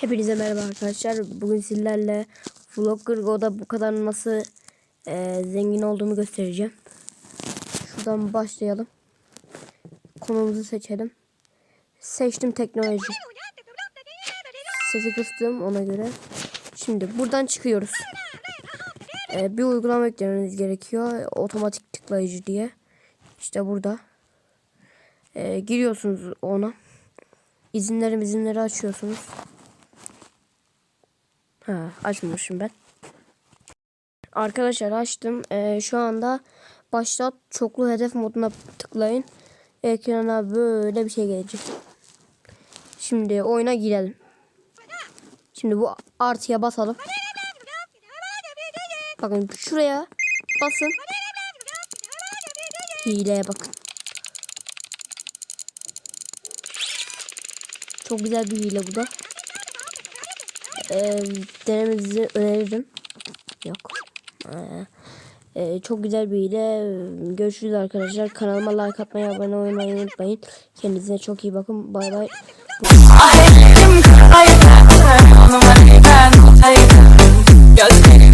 Hepinize merhaba arkadaşlar. Bugün sizlerle Vlogger Go'da bu kadar nasıl e, zengin olduğumu göstereceğim. Şuradan başlayalım. Konumuzu seçelim. Seçtim teknoloji. Sesi kıstım ona göre. Şimdi buradan çıkıyoruz. E, bir uygulama yüklemeniz gerekiyor. Otomatik tıklayıcı diye. İşte burada. E, giriyorsunuz ona. İzinleri izinleri açıyorsunuz. Ha, açmamışım ben. Arkadaşlar açtım. Ee, şu anda başlat çoklu hedef moduna tıklayın. Ekrana böyle bir şey gelecek. Şimdi oyuna girelim. Şimdi bu artıya basalım. Bakın şuraya basın. Hileye bakın. Çok güzel bir hile bu da. Ee, denemenizi öneririm. Yok. Ee, e, çok güzel bir hile. Görüşürüz arkadaşlar. Kanalıma like atmayı, abone olmayı unutmayın. Kendinize çok iyi bakın. Bay bay. Kurtarın